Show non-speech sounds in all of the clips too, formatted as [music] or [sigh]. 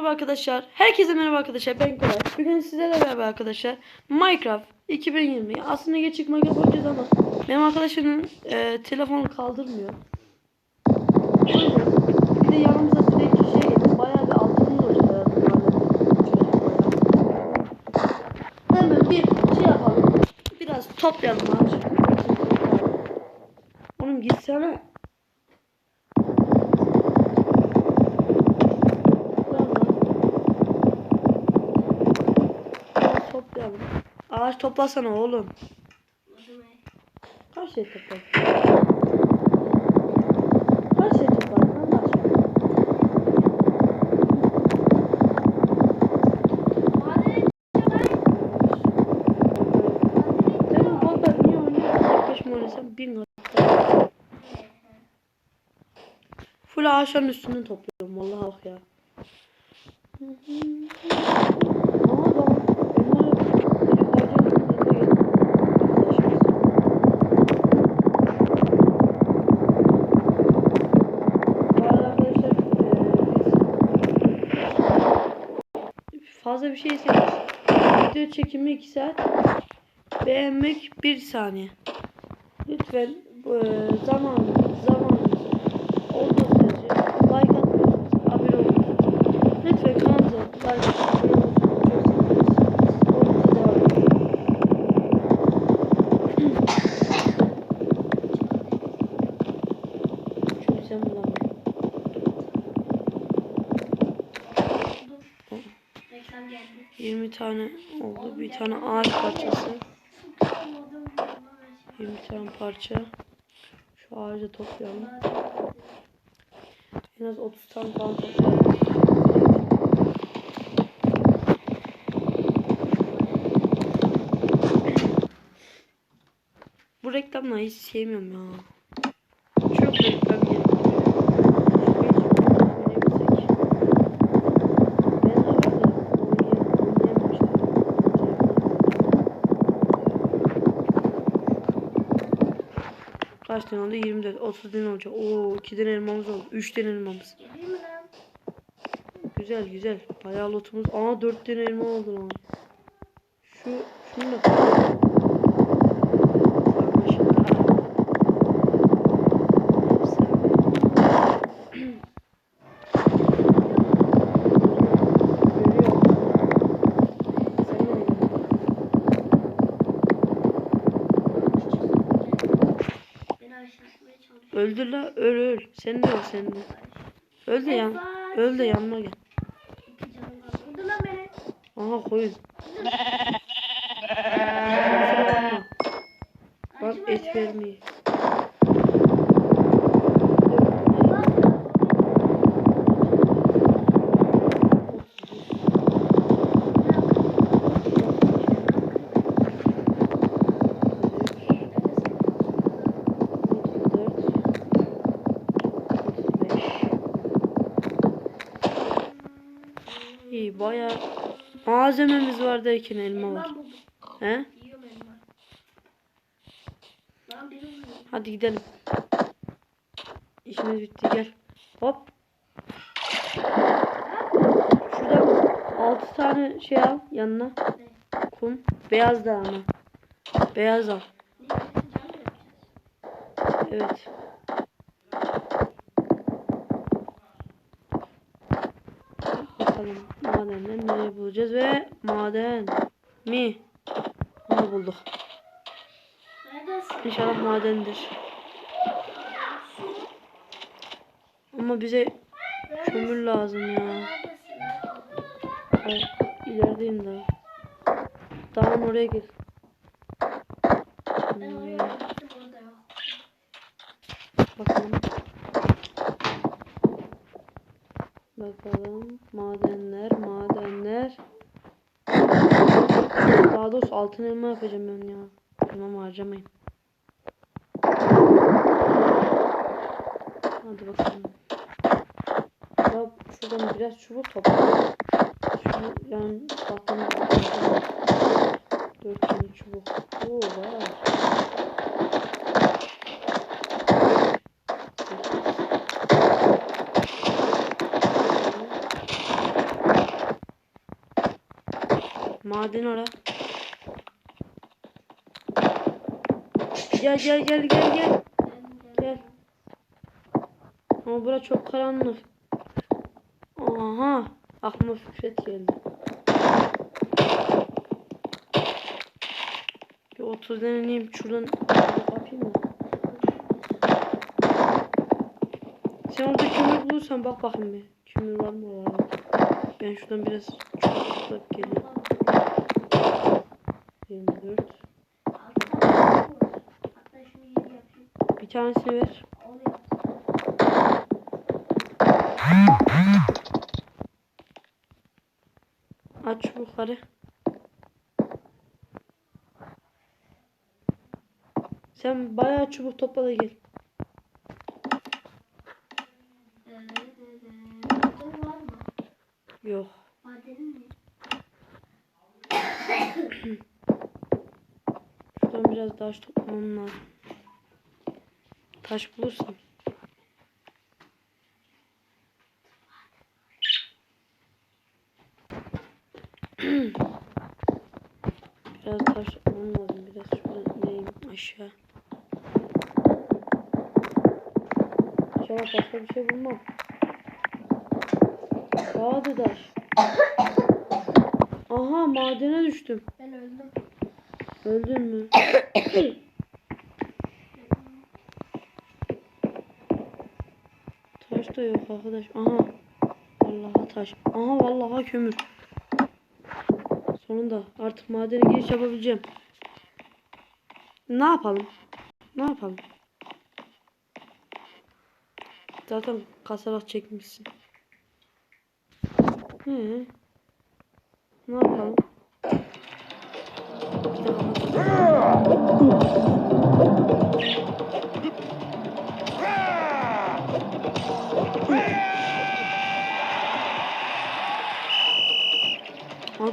Merhaba arkadaşlar. Herkese merhaba arkadaşlar. Ben Koray. Bugün sizlerle beraber arkadaşlar Minecraft 2020 aslında geçik Minecraft oynayacağız ama benim arkadaşımın e, telefonu kaldırmıyor. Bir de yanımıza direkt şey getirdim. Bayağı bir altınımız olacak. Hemen bir şey yapalım. Biraz toplayalım abi. Oğlum gitsene. Ağaç toplayalım. Ağaç toplasana oğlum. Kaç şey topladın? Kaç şey kat. Full ağaçların üstünden topluyorum vallahi bak ya. Fazla bir şey istedik. Video çekimi 2 saat. Beğenmek 1 saniye. Lütfen eee zamanınız, zamanınız olduğu sürece like atmıyorsunuz. Abone olun. Lütfen kanalımıza like atmayı unutmayın. Çok seviniriz. Oyunumuza devam edelim. Çünkü sen bulamıyorsun. Reklam geldi. 20 tane oldu. Bir tane ağaç parçası. 20 tane parça. Şu ağacı toplayalım. En az 30 tane falan toplayalım. Bu reklamları hiç sevmiyorum ya. Çok reklam geliyor. Ben de var da oynayam- Kaç tane oldu? 24, 30 tane olacak. Oo, 2 tane elmamız oldu. 3 tane elmamız. Güzel güzel. Bayağı lotumuz. Aa 4 tane elma oldu lan. Şu şunu da Sarmaşık daha. Görüyorum. Sen de Beni aşağısına çalışıyor. Öldür la öl öl. Sen de öl sen de. Öl de yan. Öl de gel. Vurdu lan beni. Aha koyun. Bak et ya. İyi bayağı malzememiz var derken elma var. He? Hadi gidelim. İşimiz bitti gel. Hop. Şuradan 6 tane şey al yanına. Kum. Beyaz da ama. Beyaz al. Evet. Madenleri nereye bulacağız ve maden mi? Onu bulduk. İnşallah madendir. Ama bize kömür lazım ya. Ay, ilerideyim daha. Dağın oraya gir. Bakalım. Bakalım. Madenler, madenler. [coughs] Daha doğrusu altın elma yapacağım ben ya. Elmamı harcamayayım. Hadi bakalım. Ya şuradan biraz çubuk topla. Şu yan tahtanın Dört tane çubuk. Oo bayağı. Maden ora. Gel gel gel gel gel. Gel. Ama bura çok karanlık. Aha. Aklıma Fikret geldi. Bir 30 deneyeyim. Şuradan yapayım mı? Sen orada kömür bulursan bak bakayım bir. Kömür var mı orada? Ben şuradan biraz toplayıp geliyorum. 24. Hatta şunu yeni yapayım. Bir tanesini ver. Aç çubukları. Sen bayağı çubuk topla da gel. Yok. Şuradan biraz taş toplamam lazım. Taş bulursam. biraz taş lazım. Biraz şuradan ineyim aşağı. İnşallah başka bir şey bulmam. Dağdı taş. Aha madene düştüm. Ben öldüm. Öldün mü? [coughs] da yok arkadaş. Aha. Vallahi taş. Aha vallahi kömür. Sonunda artık madene giriş yapabileceğim. Ne yapalım? Ne yapalım? Zaten kasarak çekmişsin. He. Ne yapalım? Bir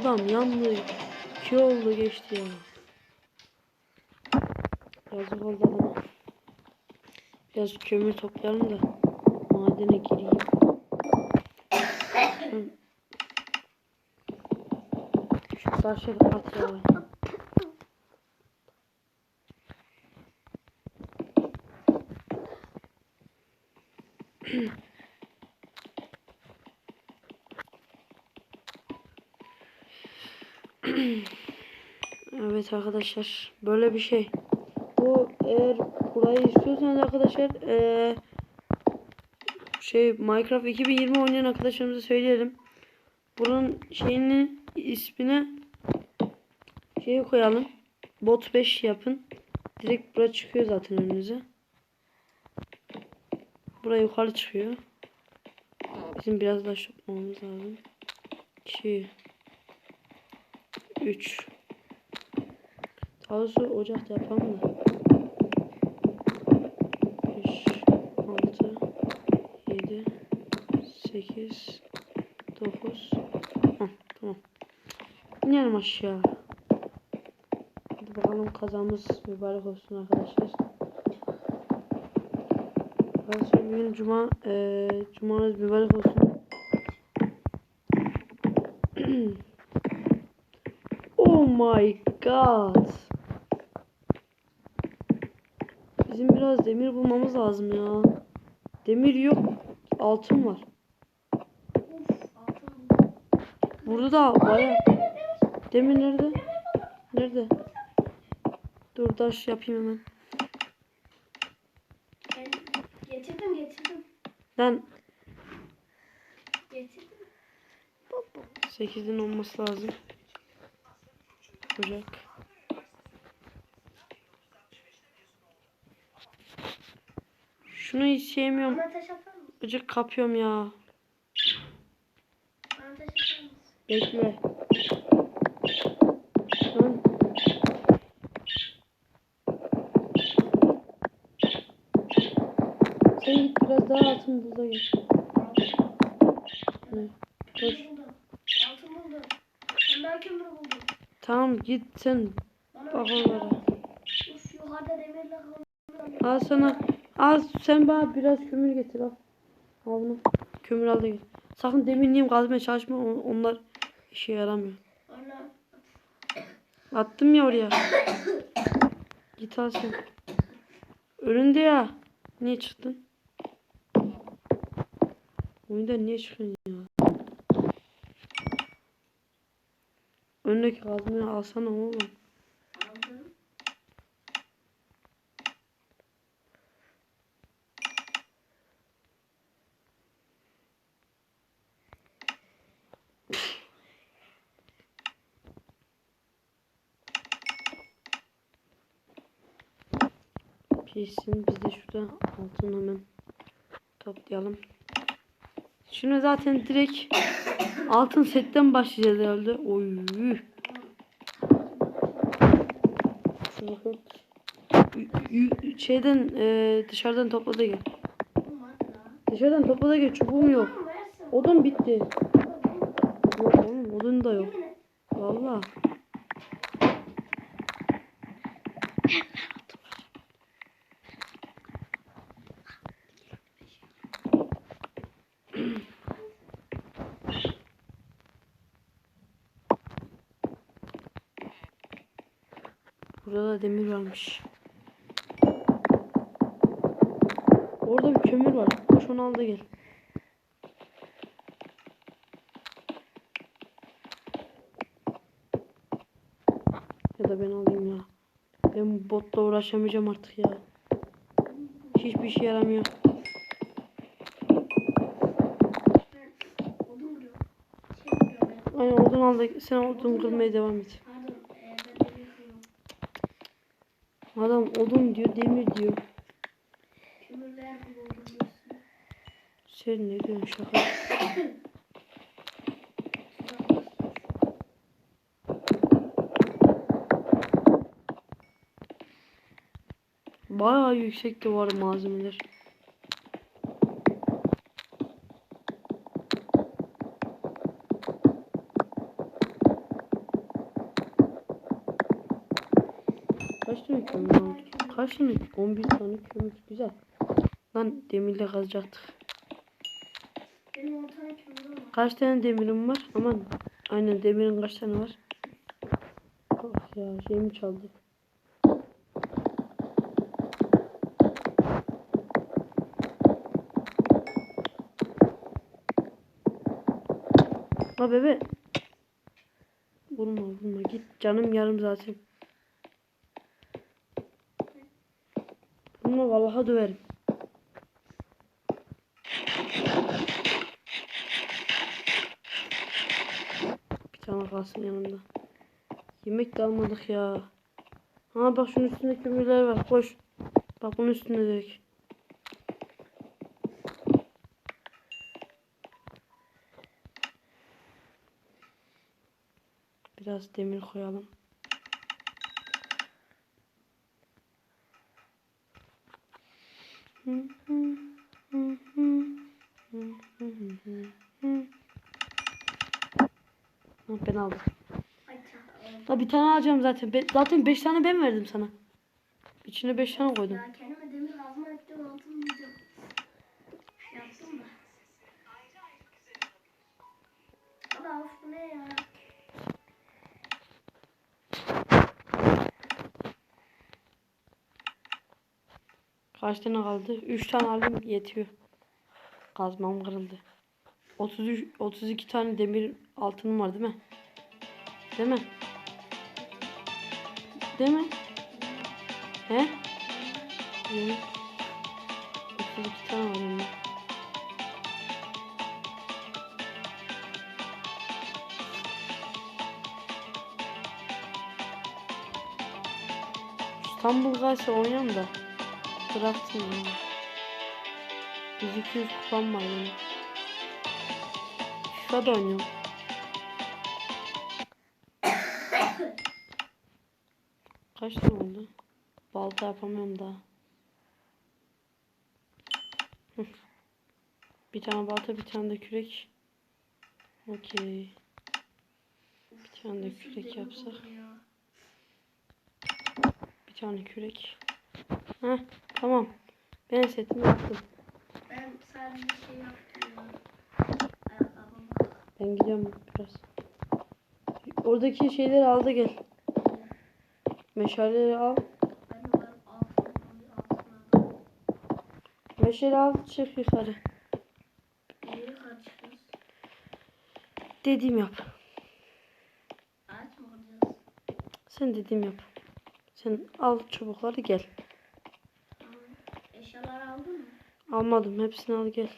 Adam yandı. İki oldu geçti ya. Yazık oldu adama. Biraz kömür toplayalım da madene gireyim. Şu taşı da at ya. Evet arkadaşlar böyle bir şey. Bu eğer burayı istiyorsanız arkadaşlar eee, şey Minecraft 2020 oynayan arkadaşlarımıza söyleyelim. Bunun şeyini ismine şey koyalım. Bot 5 yapın. Direkt bura çıkıyor zaten önünüze. Buraya yukarı çıkıyor. Bizim biraz daha yapmamız lazım. 2 3 doğrusu ocakta yapalım da. 5, 6, 7, 8, 9. Hah, tamam. İnelim aşağı. Hadi bakalım kazamız mübarek olsun arkadaşlar. Arkadaşlar bugün cuma, eee cumanız mübarek olsun. [clears throat] oh my god. Bizim biraz demir bulmamız lazım ya. Demir yok. Altın var. Burada da baya. Demir nerede? Nerede? Dur taş yapayım hemen. Getirdim getirdim. Lan Getirdim. 8'in olması lazım. Ocak. Şunu hiç sevmiyorum. Bana taş atar mısın? Gıcık kapıyorum ya. Bana taş atar mısın? Bekle. Sen git biraz daha altın bul da gel. Evet. Dur. Kömür buldum. Altın buldum. Ben daha kömür buldum. Tamam git sen bak onlara. Uf yukarıda. Al sana. Al sen bana biraz kömür getir al. Al bunu. Kömür al da gel. Sakın demirliyim kazmaya çalışma. on- Onlar işe yaramıyor. Bana Attım ya oraya. Git al sen. Önünde ya. Niye çıktın? Oyundan niye çıkıyorsun ya? Öndeki kazmayı alsana oğlum. Aldım. Pişsin. Biz de şurada altın hemen toplayalım. Şunu zaten direkt altın setten başlayacağız herhalde. Oy. Şeyden e, dışarıdan topla da gel. Dışarıdan topla da gel. Çubuğum yok. Odun bitti. Yok oğlum odun da yok. yemin demir varmış. Orada bir kömür var. Koş onu al da gel. Ya da ben alayım ya. Ben botla uğraşamayacağım artık ya. Hiçbir şey yaramıyor. Şey. Aynen odun al da sen odun kırmaya devam et. Pardon. E, ben de bir kırıyorum. Adam odun diyor demir diyor. Sen ne diyorsun şaka? Bayağı yüksekte var malzemeler. Kaç tane? 11 tane kömür. Güzel. Lan demirle kazacaktık. Benim 10 tane kömürüm var. Kaç tane demirim var? Aman. Aynen demirin kaç tane var? Ah ya şeyimi çaldı. La bebe. Vurma vurma git canım yarım zaten. Vurma vallahi döverim. Bir tane kalsın yanımda. Yemek de almadık ya. Ha bak şunun üstünde kömürler var. Koş. Bak bunun üstünde direkt. Biraz demir koyalım. Bir tane alacağım zaten. Be- zaten 5 tane ben verdim sana. İçine 5 tane koydum. Ya kendime demir kazma ettim altın bulacağım. Yaptım da. Allah of bu ne ya? Kaç tane kaldı? 3 tane aldım yetiyor. Kazmam kırıldı. 33 32 tane demir altınım var değil mi? Değil mi? Değil mi? He? Evet. 32 tane var benim. İstanbul gelse oynayalım da. Bıraktım ya. 100-200 kupam var benim. FIFA'da oynuyorum. Kaç tane oldu? Balta yapamıyorum daha. Bir tane balta bir tane de kürek. Okey. Bir tane de kürek yapsak. Ya. Bir tane kürek. Heh, tamam. Ben setimi yaptım. Ben sadece şey yaptım ya. Ayakkabımı. Ben gidiyorum biraz. Oradaki şeyleri al da gel. Meşaleleri al. Meşale al çık yukarı. Dediğim yap. Sen dediğim yap. Sen al çubukları gel. Eşyaları aldın mı? Almadım hepsini al gel.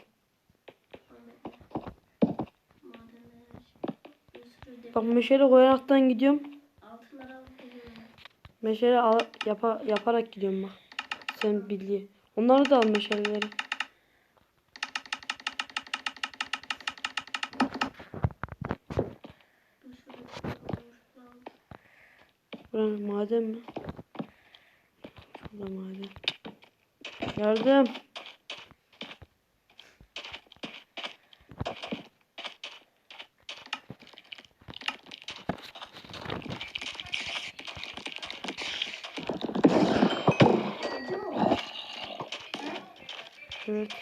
Bak meşale koyaraktan gidiyorum. Meşale al, yapa, yaparak gidiyorum bak. Sen bildiği. Onları da al meşaleleri. Buranın maden mi? Şurada maden. Yardım. Evet.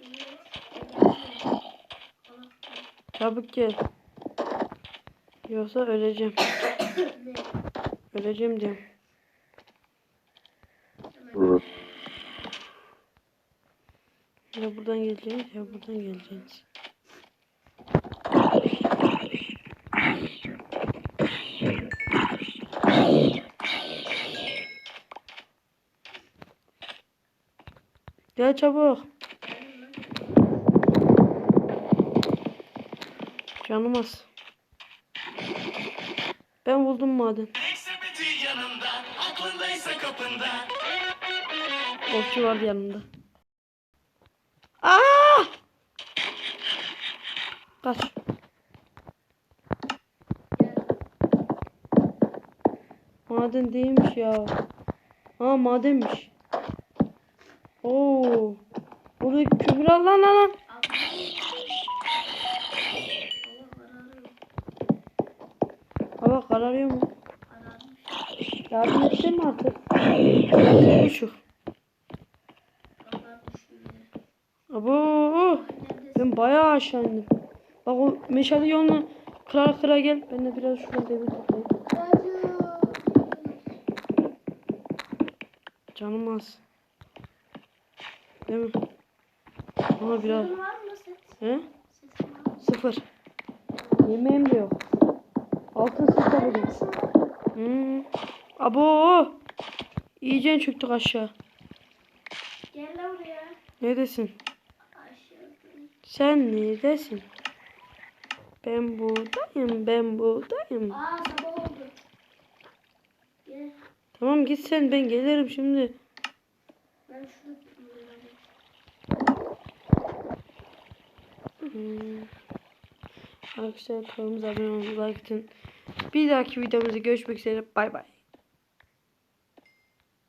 Evet. Çabuk gel. Yoksa öleceğim. Öleceğim diyorum. Ya buradan geleceğiz ya buradan geleceğiz. Gel çabuk. Canım az. Ben buldum yanında, kapında. Okçu vardı yanımda. Aa! Kaç. Maden değilmiş ya. Aa madenmiş. Oo. Burada al lan lan lan. Hava kararıyor mu? Yardım etsene mi artık? Düşüyor. Abo. Ben bayağı aşağı indim. Bak o meşale yolunu kıra kıra gel. Ben de biraz şurada demir toplayayım. Canım az. Değil mi? Ama biraz. He? Sıfır. Yemeğim de yok. Altın sıfır. Neredesin? Hmm. Abo. İyice çöktük aşağı. Gel buraya. Neredesin? Aşağı. Sen neredesin? Ben buradayım. Ben buradayım. Aa sabah oldu. Gel. Tamam git sen ben gelirim şimdi. Ben şurada tutayım. Hmm. Arkadaşlar kanalımıza abone olmayı like atın. Bir dahaki videomuzda görüşmek üzere. Bay bay.